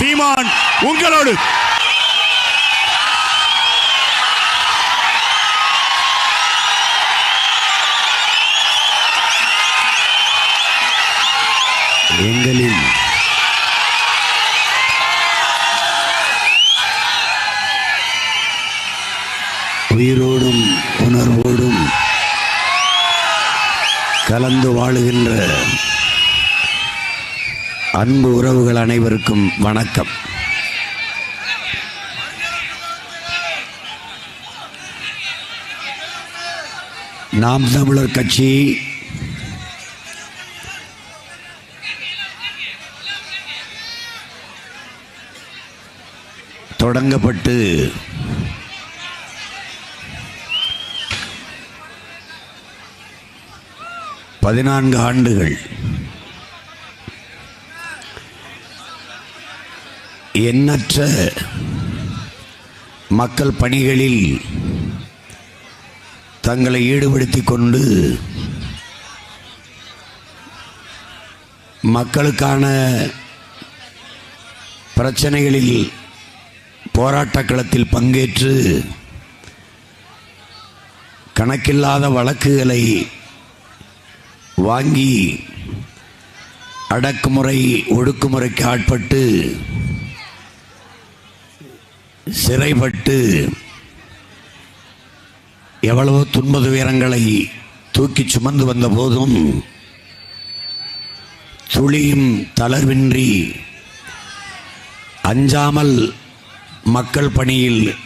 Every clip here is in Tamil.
சீமான் உங்களோடு. எங்களில் உயிரோடும் உணர்வோடும் கலந்து வாழுகின்ற அன்பு உறவுகள் அனைவருக்கும் வணக்கம். நாம் தமிழர் கட்சி தொடங்கப்பட்டு பதினான்கு ஆண்டுகள். எண்ணற்ற மக்கள் பணிகளில் தங்களை ஈடுபடுத்திக் கொண்டு மக்களுக்கான பிரச்சனைகளில் போராட்ட களத்தில் பங்கேற்று கணக்கில்லாத வழக்குகளை வாங்கி அடக்குமுறை ஒடுக்குமுறைக்கு ஆட்பட்டு சிறைப்பட்டு எவ்வளவோ துன்ப துயரங்களை தூக்கி சுமந்து வந்த போதும் துளியும் தளர்வின்றி அஞ்சாமல் மக்கள் பணியில்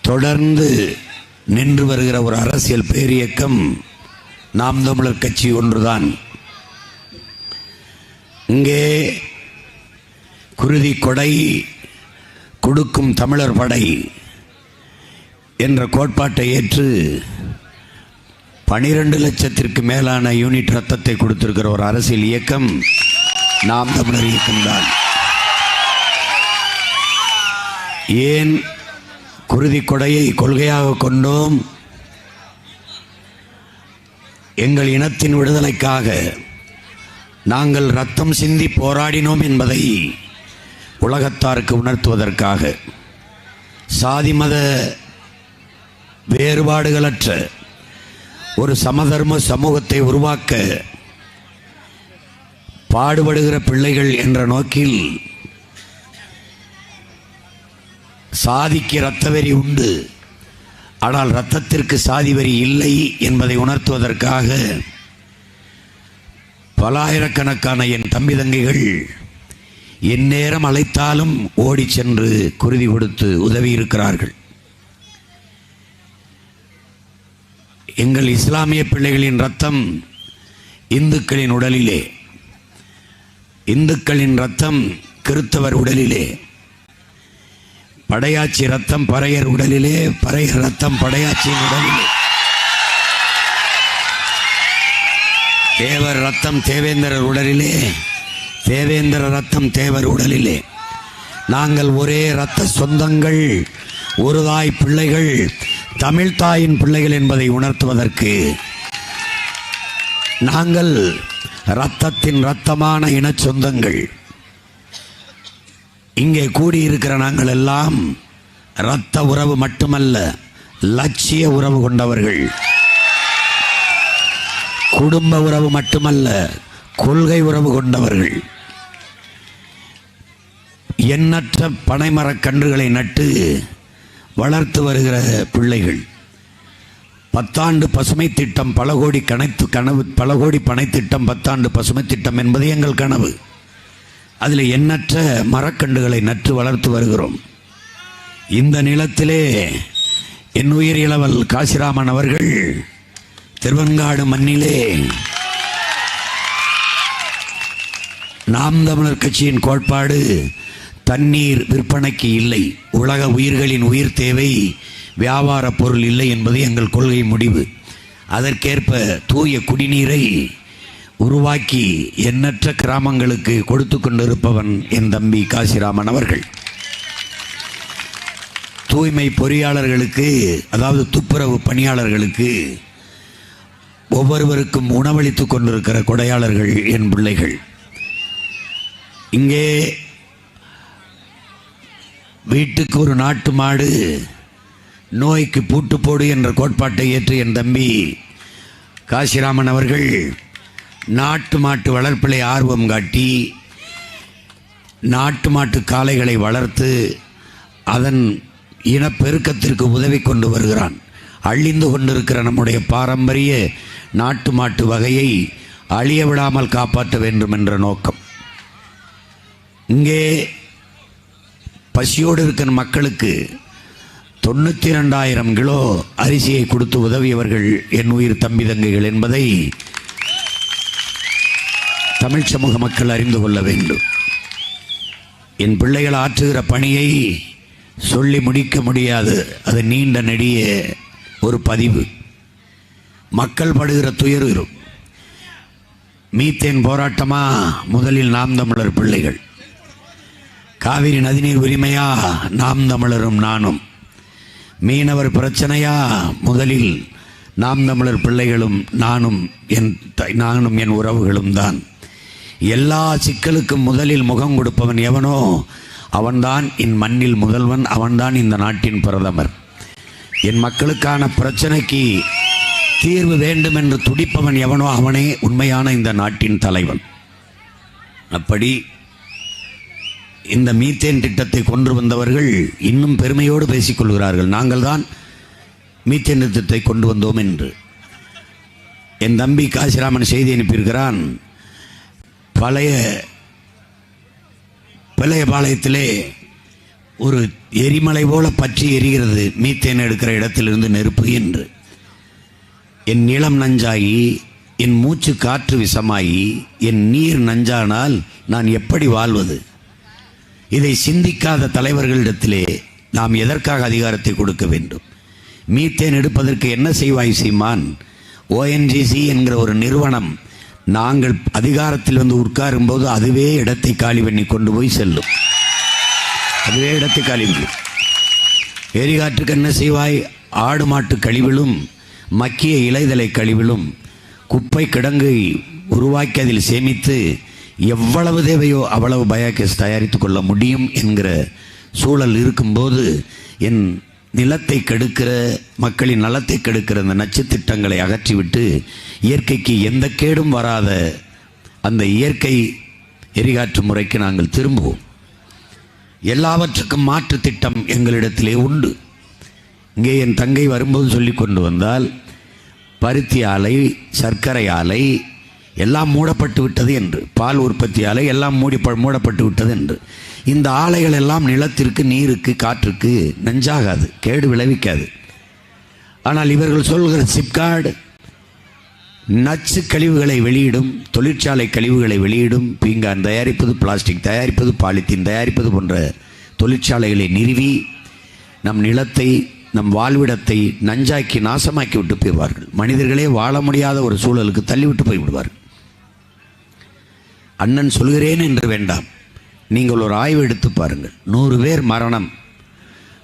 தொடர்ந்து நின்று வருகிற ஒரு அரசியல் பேரியக்கம் நாம் தமிழர் கட்சி ஒன்றுதான். இங்கே குருதி கொடை கொடுக்கும் தமிழர் படை என்ற கோட்பாட்டை ஏற்று பனிரெண்டு லட்சத்திற்கு மேலான யூனிட் ரத்தத்தை கொடுத்திருக்கிற ஒரு அரசியல் இயக்கம் நாம் தமிழர் இயக்கம்தான் ஏன் குருதி கொடையை கொள்கையாக கொண்டோம்? எங்கள் இனத்தின் விடுதலைக்காக நாங்கள் ரத்தம் சிந்தி போராடினோம் என்பதை உலகத்தாருக்கு உணர்த்துவதற்காக. சாதி மத வேறுபாடுகளற்ற ஒரு சமதர்ம சமூகத்தை உருவாக்க பாடுபடுகிற பிள்ளைகள் என்ற நோக்கில் சாதிக்கு இரத்த வரி உண்டு. ஆனால் இரத்தத்திற்கு சாதி வரி இல்லை என்பதை உணர்த்துவதற்காக பலாயிரக்கணக்கான என் தம்பி தங்கைகள் எந்நேரம் அழைத்தாலும் ஓடிச் சென்று குருதி கொடுத்து உதவி இருக்கிறார்கள். எங்கள் இஸ்லாமிய பிள்ளைகளின் ரத்தம் இந்துக்களின் உடலிலே. இந்துக்களின் ரத்தம் கிறித்தவர் உடலிலே. படையாச்சி ரத்தம் பறையர் உடலிலே பறையர் ரத்தம் படையாச்சியின் உடலிலே. தேவர் ரத்தம் தேவேந்திரர் உடலிலே. தேவேந்திர ரத்தம் தேவர் உடலிலே. நாங்கள் ஒரே இரத்த சொந்தங்கள் ஒரு தாய் பிள்ளைகள் தமிழ் தாயின் பிள்ளைகள் என்பதை உணர்த்துவதற்கு நாங்கள் இரத்தத்தின் இரத்தமான இன சொந்தங்கள். இங்கே கூடியிருக்கிற நாங்கள் எல்லாம் இரத்த உறவு மட்டுமல்ல லட்சிய உறவு கொண்டவர்கள். குடும்ப உறவு மட்டுமல்ல கொள்கை உறவு கொண்டவர்கள். எண்ணற்ற பனைமரக் கன்றுகளை நட்டு வளர்த்து வருகிற பிள்ளைகள். பத்தாண்டு பசுமை திட்டம் பல கோடி கணைத்து கனவு பல கோடி பனை திட்டம் பத்தாண்டு பசுமை திட்டம் என்பது எங்கள் கனவு. அதில் எண்ணற்ற மரக்கன்றுகளை நட்டு வளர்த்து வருகிறோம். இந்த நிலத்திலே என் உயிர் இளவல் காசிராமன் அவர்கள் திருவன்காடு மண்ணிலே நாம் தமிழர் கட்சியின் கோட்பாடு தண்ணீர் விற்பனைக்கு இல்லை. உலக உயிர்களின் உயிர் தேவை வியாபார பொருள் இல்லை என்பது எங்கள் கொள்கை முடிவு. அதற்கேற்ப தூய குடிநீரை உருவாக்கி எண்ணற்ற கிராமங்களுக்கு கொடுத்து கொண்டிருப்பவன் என் தம்பி காசிராமன் அவர்கள். தூய்மை பொறியாளர்களுக்கு அதாவது துப்புரவு பணியாளர்களுக்கு ஒவ்வொருவருக்கும் உணவளித்துக் கொண்டிருக்கிற கொடையாளர்கள் என் பிள்ளைகள். இங்கே வீட்டுக்கு ஒரு நாட்டு மாடு நோய்க்கு பூட்டு போடு என்ற கோட்பாட்டை ஏற்று என் தம்பி காசிராமன் அவர்கள் நாட்டு மாட்டு வளர்ப்பிலே ஆர்வம் காட்டி நாட்டு மாட்டு காளைகளை வளர்த்து அதன் இனப்பெருக்கத்திற்கு உதவி கொண்டு வருகிறான். அழிந்து கொண்டிருக்கிற நம்முடைய பாரம்பரிய நாட்டு மாட்டு வகையை அழிய விடாமல் காப்பாற்ற வேண்டும் என்ற நோக்கம். இங்கே பசியோடு இருக்கிற மக்களுக்கு தொண்ணூற்றி ரெண்டாயிரம் கிலோ அரிசியை கொடுத்து உதவியவர்கள் என் உயிர் தம்பி தங்கைகள் என்பதை தமிழ் சமூக மக்கள் அறிந்து கொள்ள வேண்டும். என் பிள்ளைகள் ஆற்றுகிற பணியை சொல்லி முடிக்க முடியாது. அது நீண்ட நெடிய ஒரு பதிவு. மக்கள் படுகிற துயர் மீத்தேன் போராட்டமாக முதலில் நாம் தமிழர் பிள்ளைகள். காவிரி நதிநீர் உரிமையா? நாம் தமிழரும் நானும். மீனவர் பிரச்சனையா? முதலில் நாம் தமிழர் பிள்ளைகளும் நானும் என் நானும் என் உறவுகளும் தான். எல்லா சிக்கலுக்கும் முதலில் முகம் கொடுப்பவன் எவனோ அவன்தான் என் மண்ணில் முதல்வன் அவன்தான் இந்த நாட்டின் பிரதமர். என் மக்களுக்கான பிரச்சனைக்கு தீர்வு வேண்டும் என்று துடிப்பவன் எவனோ அவனே உண்மையான இந்த நாட்டின் தலைவன். அப்படி இந்த மீத்தேன் திட்டத்தை கொண்டு வந்தவர்கள் இன்னும் பெருமையோடு பேசிக்கொள்கிறார்கள் நாங்கள் தான் மீத்தேன் திட்டத்தை கொண்டு வந்தோம் என்று. என் தம்பி காசிராமன் செய்தி அனுப்பியிருக்கிறான். பழைய பழையபாளையத்திலே ஒரு எரிமலை போல பற்றி எரிகிறது மீத்தேன் எடுக்கிற இடத்திலிருந்து நெருப்பு என்று. என் நிலம் நஞ்சாகி என் மூச்சு காற்று விஷமாகி என் நீர் நஞ்சானால் நான் எப்படி வாழ்வது? இதை சிந்திக்காத தலைவர்களிடத்திலே நாம் எதற்காக அதிகாரத்தை கொடுக்க வேண்டும்? மீத்தேன் எடுப்பதற்கு என்ன செய்வாய் சீமான்? ஓஎன்ஜிசி என்கிற ஒரு நிறுவனம் நாங்கள் அதிகாரத்தில் வந்து உட்காரும் போது அதுவே இடத்தை காலி பண்ணி கொண்டு போய் செல்லும். அதுவே இடத்தை காலி பண்ணி. எரிகாற்றுக்கு என்ன செய்வாய்? ஆடு மாட்டு கழிவிலும் மக்கிய இலைதலை கழிவிலும் குப்பை கிடங்கை உருவாக்கி அதில் சேமித்து எவ்வளவு தேவையோ அவ்வளவு பயோகேஸ் தயாரித்து கொள்ள முடியும் என்கிற சூழல் இருக்கும்போது என் நிலத்தை கெடுக்கிற மக்களின் நலத்தை கெடுக்கிற அந்த நச்சு திட்டங்களை அகற்றிவிட்டு இயற்கைக்கு எந்த கேடும் வராத அந்த இயற்கை எரிகாற்று முறைக்கு நாங்கள் திரும்புவோம். எல்லாவற்றுக்கும் மாற்று திட்டம் எங்களிடத்திலே உண்டு. இங்கே என் தங்கை வரும்போது சொல்லி கொண்டு வந்தால் பருத்தி ஆலை சர்க்கரை ஆலை எல்லாம் மூடப்பட்டு விட்டது என்று. பால் உற்பத்தி ஆலை எல்லாம் மூடி மூடப்பட்டு விட்டது என்று. இந்த ஆலைகள் எல்லாம் நிலத்திற்கு நீருக்கு காற்றுக்கு நஞ்சாகாது கேடு விளைவிக்காது. ஆனால் இவர்கள் சொல்கிற சிப்கார்டு நச்சு கழிவுகளை வெளியிடும் தொழிற்சாலை கழிவுகளை வெளியிடும் பீங்கான் தயாரிப்பது பிளாஸ்டிக் தயாரிப்பது பாலித்தீன் தயாரிப்பது போன்ற தொழிற்சாலைகளை நிறுவி நம் நிலத்தை நம் வாழ்விடத்தை நஞ்சாக்கி நாசமாக்கி விட்டு போய்வார்கள். மனிதர்களே வாழ முடியாத ஒரு சூழலுக்கு தள்ளிவிட்டு போய்விடுவார்கள். அண்ணன் சொல்கிறேன் என்று வேண்டாம். நீங்கள் ஒரு ஆய்வு எடுத்து பாருங்கள். நூறு பேர் மரணம்.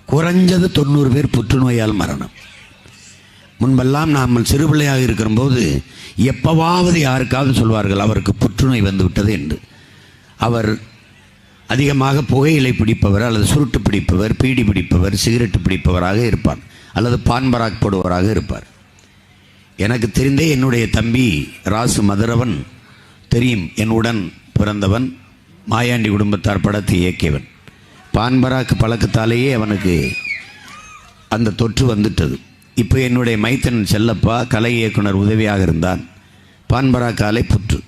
குறைஞ்சது தொண்ணூறு பேர் புற்றுநோயால் மரணம். முன்பெல்லாம் நாம் சிறுபிள்ளையாக இருக்கிறபோது எப்பவாவது யாருக்காவது சொல்வார்கள் அவருக்கு புற்றுநோய் வந்துவிட்டது என்று. அவர் அதிகமாக புகையிலை பிடிப்பவர் அல்லது சுருட்டு பிடிப்பவர் பீடி பிடிப்பவர் சிகரெட்டு பிடிப்பவராக இருப்பார் அல்லது பான்பராக் போடுவராக இருப்பார். எனக்கு தெரிந்தே என்னுடைய தம்பி ராசு மதுரவன் தெரியும். என்னுடன் பிறந்தவன் மாயாண்டி குடும்பத்தார் படத்தை இயக்கியவன். பான்பராக்கு பழக்கத்தாலேயே அவனுக்கு அந்த தொற்று வந்துட்டது. இப்போ என்னுடைய மைத்தன் செல்லப்பா கலை இயக்குனர் உதவியாக இருந்தான். பான்பரா காலை புற்று.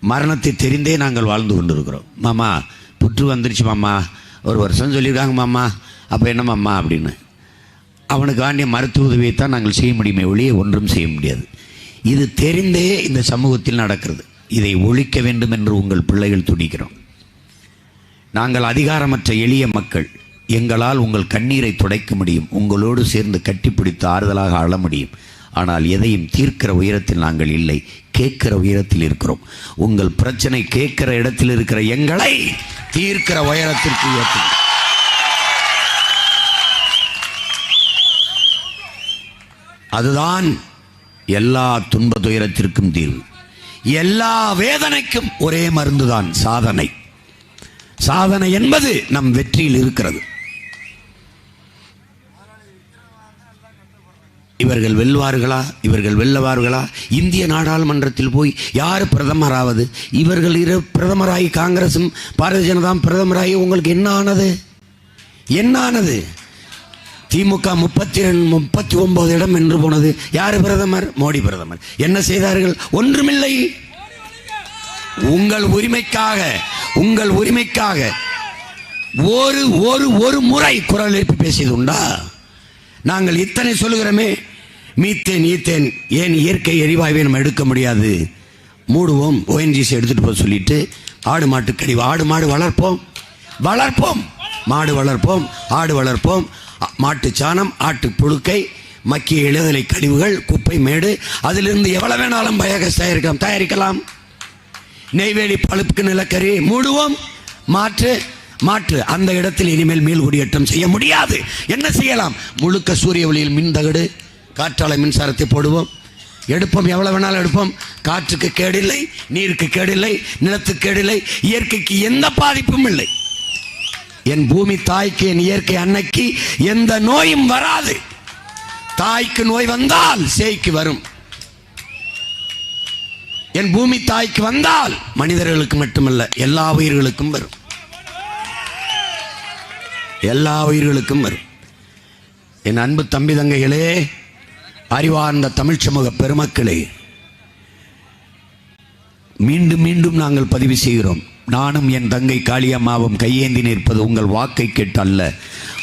மரணத்தை தெரிந்தே நாங்கள் வாழ்ந்து கொண்டிருக்கிறோம். மாமா புற்று வந்துருச்சு மாமா. ஒரு வருஷம் சொல்லியிருக்காங்க மாமா. அப்போ என்ன மாமா அப்படின்னு. அவனுக்கு வேண்டிய மருத்துவ உதவியை தான் நாங்கள் செய்ய முடியுமே ஒழிய ஒன்றும் செய்ய முடியாது. இது தெரிந்தே இந்த சமூகத்தில் நடக்கிறது. இதை ஒழிக்க வேண்டும் என்று உங்கள் பிள்ளைகள் துடிக்கிறோம் நாங்கள் அதிகாரமற்ற எளிய மக்கள். எங்களால் உங்கள் கண்ணீரை துடைக்க முடியும். உங்களோடு சேர்ந்து கட்டிப்பிடித்து ஆறுதலாக அழ முடியும். ஆனால் எதையும் தீர்க்கிற உயரத்தில் நாங்கள் இல்லை. கேட்கிற உயரத்தில் இருக்கிறோம். உங்கள் பிரச்சனை கேட்கிற இடத்தில் இருக்கிற எங்களை தீர்க்கிற உயரத்திற்கு உயர்த்தும் அதுதான் எல்லா துன்ப துயரத்திற்கும் தீர்வு. எல்லா வேதனைக்கும் ஒரே மருந்துதான் சாதனை. சாதனை என்பது நம் வெற்றியில் இருக்கிறது. இவர்கள் வெல்வார்களா? இவர்கள் வெல்லவார்களா? இந்திய நாடாளுமன்றத்தில் போய் யார் பிரதமராவது? இவர்கள் இரு பிரதமராகி காங்கிரசும் பாரதிய ஜனதாம் பிரதமராகி உங்களுக்கு என்ன ஆனது? என்ன ஆனது? திமுக முப்பத்தி ரெண்டு முப்பத்தி ஒன்பது இடம் என்று போனது. யார் பிரதமர்? மோடி பிரதமர். என்ன செய்தார்கள்? ஒன்றுமில்லை. உங்கள் உரிமைக்காக உங்கள் உரிமைக்காக ஒரு ஒரு ஒரு முறை குரல் எழுப்பி பேசியது உண்டா? நாங்கள் இத்தனை சொல்லுகிறோமே மீத்தேன் ஈத்தேன் ஏன் இயற்கை எரிவாயுவை நம்ம எடுக்க முடியாது? மூடுவோம் ஓஎன்ஜிசி எடுத்துட்டு போக சொல்லிட்டு ஆடு மாட்டு கழிவு ஆடு மாடு வளர்ப்போம். வளர்ப்போம். மாடு வளர்ப்போம் ஆடு வளர்ப்போம். மாட்டு சாணம் ஆட்டு புழுக்கை மக்கிய இளநிலை கழிவுகள் குப்பை மேடு அதிலிருந்து எவ்வளவு வேணாலும் பயோகஸ் தயாரிக்கலாம். தயாரிக்கலாம். நெய்வேலி பழுப்புக்கு நிலக்கரி மூடுவோம். மாற்று மாற்று. அந்த இடத்தில் இனிமேல் மீள் குடியேற்றம் செய்ய முடியாது. என்ன செய்யலாம்? முழுக்க சூரிய ஒளியில் மின் தகடு காற்றாலை மின்சாரத்தை போடுவோம். எடுப்போம். எவ்வளவு வேணாலும் எடுப்போம். காற்றுக்கு கேடில்லை நீருக்கு கேடில்லை நிலத்துக்கு கேடில்லை இயற்கைக்கு எந்த பாதிப்பும் இல்லை. என் பூமி தாய்க்கு என் இயற்கை அன்னைக்கு எந்த நோயும் வராது. தாய்க்கு நோய் வந்தால் சேய்க்கு வரும். என் பூமி தாய்க்கு வந்தால் மனிதர்களுக்கு மட்டுமல்ல எல்லா உயிர்களுக்கும் வரும். எல்லா உயிர்களுக்கும் வரும். என் அன்பு தம்பி தங்கைகளே அறிவார்ந்த தமிழ் சமூக பெருமக்களே மீண்டும் மீண்டும் நாங்கள் பதிவு செய்கிறோம். நானும் என் தங்கை காளியம்மாவும் கையேந்தி நிற்பது உங்கள் வாக்கை கேட்டு அல்ல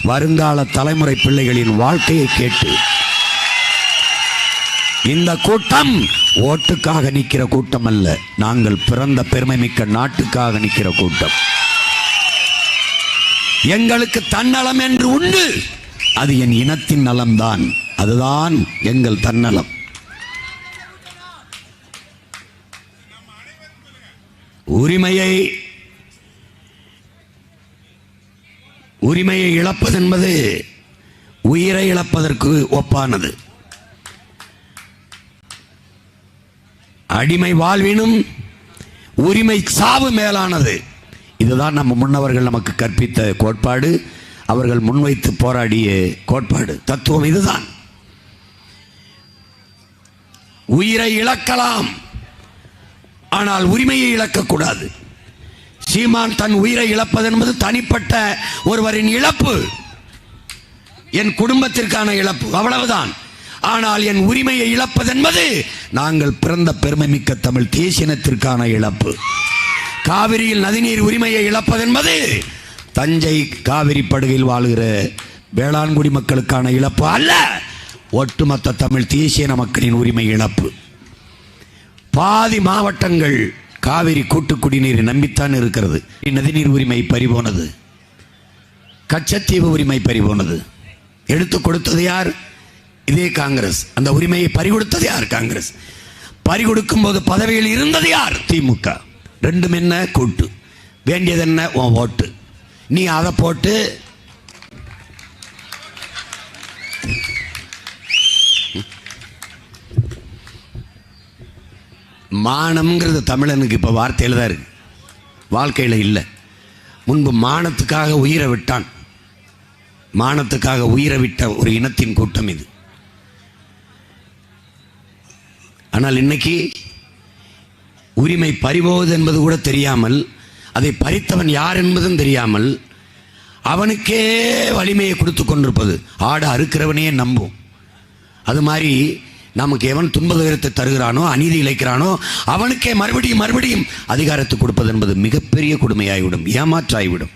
வருங்கால தலைமுறை பிள்ளைகளின் வாழ்க்கையை கேட்டு. இந்த கூட்டம் ஓட்டுக்காக நிற்கிற கூட்டம் அல்ல நாங்கள் பிறந்த பெருமை மிக்க நாட்டுக்காக நிற்கிற கூட்டம். எங்களுக்கு தன்னலம் என்று உண்டு. அது என் இனத்தின் நலம்தான். அதுதான் எங்கள் தன்னலம். உரிமையை உரிமையை இழப்பது என்பது உயிரை இழப்பதற்கு ஒப்பானது. அடிமை வாழ்வினும் உரிமை சாவு மேலானது. இதுதான் நம்ம முன்னவர்கள் நமக்கு கற்பித்த கோட்பாடு. அவர்கள் முன்வைத்து போராடிய கோட்பாடு. தத்துவம் இதுதான். உயிரை இழக்கலாம். ஆனால் உரிமையை இழக்கக்கூடாது சீமான் தன் உயிரை இழப்பது என்பது தனிப்பட்ட ஒருவரின் இழப்பு. என் குடும்பத்திற்கான இழப்பு அவ்வளவுதான். ஆனால் என் உரிமையை இழப்பது என்பது நாங்கள் பிறந்த பெருமை மிக்க தமிழ் தேசியனத்திற்கான இழப்பு. காவிரியில் நதிநீர் உரிமையை இழப்பது என்பது தஞ்சை காவிரி படுகையில் வாழ்கிற வேளாண்குடி மக்களுக்கான இழப்பு அல்ல. ஒட்டுமொத்த தமிழ் தேசியன மக்களின் உரிமை இழப்பு. பாதி மாவட்டங்கள் காவிரி கூட்டு குடிநீரை நம்பித்தான் இருக்கிறது. நதிநீர் உரிமை பறிபோனது. கச்சத்தீவு உரிமை பறிபோனது. எடுத்து கொடுத்தது யார்? இதே காங்கிரஸ். அந்த உரிமையை பறிகொடுத்தது யார்? காங்கிரஸ். பறிகொடுக்கும் போது பதவியில் இருந்தது யார்? திமுக. ரெண்டும் என்ன? கூட்டு. வேண்டியது என்ன? உன் ஓட்டு. நீ அதை போட்டு மானம்ங்கிறது தமிழனுக்கு இப்போ வார்த்தையில் தான் இருக்கு. வாழ்க்கையில் இல்லை. முன்பு மானத்துக்காக உயிரை விட்டான். மானத்துக்காக உயிரை விட்ட ஒரு இனத்தின் கூட்டம் இது. ஆனால் இன்னைக்கு உரிமை பறிபோவது என்பது கூட தெரியாமல் அதை பறித்தவன் யார் என்பதும் தெரியாமல் அவனுக்கே வலிமையை கொடுத்து கொண்டிருப்பது. ஆடு அறுக்கிறவனையே நம்பும். அது மாதிரி நமக்கு எவன் துன்பகரத்தை தருகிறானோ அநீதி இழைக்கிறானோ அவனுக்கே மறுபடியும் மறுபடியும் அதிகாரத்தை கொடுப்பது என்பது மிகப்பெரிய கொடுமையாகிவிடும் ஏமாற்றாகிவிடும்